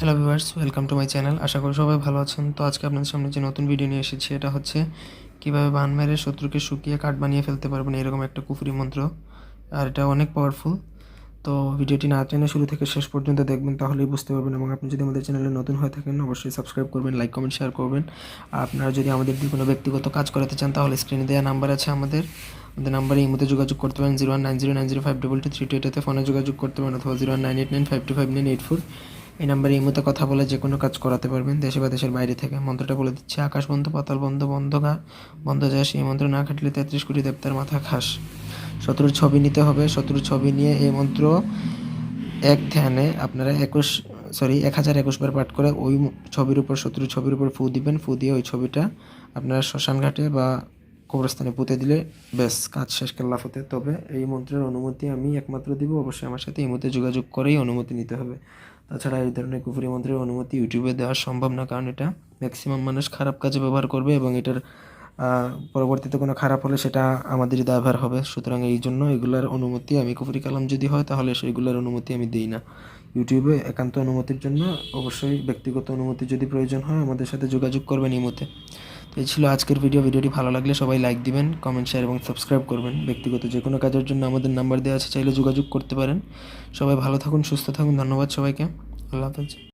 Hello viewers welcome to my channel আশা করি সবাই ভালো আছেন। তো আজকে আপনাদের সামনে যে নতুন ভিডিও নিয়ে এসেছি, এটা হচ্ছে কীভাবে বান মেরে শত্রুকে শুকিয়ে কাঠ বানিয়ে ফেলতে পারবেন এরকম একটা কুফরি মন্ত্র। আর এটা অনেক পাওয়ারফুল তো ভিডিওটি না টেনে শুরু থেকে শেষ পর্যন্ত দেখবেন, তাহলেই বুঝতে পারবেন। এবং আপনি যদি আমাদের চ্যানেলে নতুন হয়ে থাকেন, অবশ্যই সাবস্ক্রাইব করবেন লাইক কমেন্ট শেয়ার করবেন। আর আপনারা যদি আমাদের কোনো ব্যক্তিগত কাজ করাতে চান, তাহলে স্ক্রিনে দেওয়া নাম্বার আছে আমাদের। আমাদের নাম্বারে এই মধ্যে যোগাযোগ করতে পারেন zero one nine zero nine zero five double two three two এটাতে ফোনে যোগাযোগ করতে পারেন, অথবা zero one nine eight nine five two five nine eight four এই নাম্বারে এই মতো কথা বলে যে কোনো কাজ করাতে পারবেন। দেশে বা দেশের বাইরে থেকে মন্ত্রটা বলে দিচ্ছে, আকাশ বন্ধ, পাতাল বন্ধ বন্ধ গা বন্ধ যায় সেই মন্ত্র না খাটলে তেত্রিশ কোটি দেবতার মাথা খাস। শত্রুর ছবি নিতে হবে, শত্রুর ছবি নিয়ে এই মন্ত্র এক ধ্যানে আপনারা একুশ সরি এক হাজার একুশ বার পাঠ করে ওই ছবির উপর, শত্রুর ছবির উপর ফু দিবেন, ফু দিয়ে ওই ছবিটা আপনারা শ্মশান ঘাটে বা কবরস্থানে পুঁতে দিলে বেশ কাজ শেষ কেল্লা হতে তবে এই মন্ত্রের অনুমতি আমি একমাত্র দিব, অবশ্যই আমার সাথে এই মুহূর্তে যোগাযোগ করেই অনুমতি নিতে হবে। তাছাড়া এই ধরনের কুফুরি মন্ত্রের অনুমতি ইউটিউবে দেওয়া সম্ভব না, কারণ এটা ম্যাক্সিমাম মানুষ খারাপ কাজে ব্যবহার করবে এবং এটার পরবর্তীতে কোনো খারাপ হলে সেটা আমাদেরই দায়ভার হবে। সুতরাং এই জন্য এগুলার অনুমতি আমি কুফুরি কালাম যদি হয় তাহলে সেইগুলোর অনুমতি আমি দিই না। ইউটিউবে একান্ত অনুমতির জন্য অবশ্যই ব্যক্তিগত অনুমতি যদি প্রয়োজন হয় আমাদের সাথে যোগাযোগ করবেন ইমোতে। তো এই ছিল আজকের ভিডিও ভিডিওটি ভালো লাগলে সবাই লাইক দিবেন কমেন্ট শেয়ার এবং সাবস্ক্রাইব করবেন। ব্যক্তিগত যে কোনো কাজের জন্য আমাদের নাম্বার দেওয়া আছে, চাইলে যোগাযোগ করতে পারেন। সবাই ভালো থাকুন, সুস্থ থাকুন, ধন্যবাদ সবাইকে। আল্লাহ হাফেজ।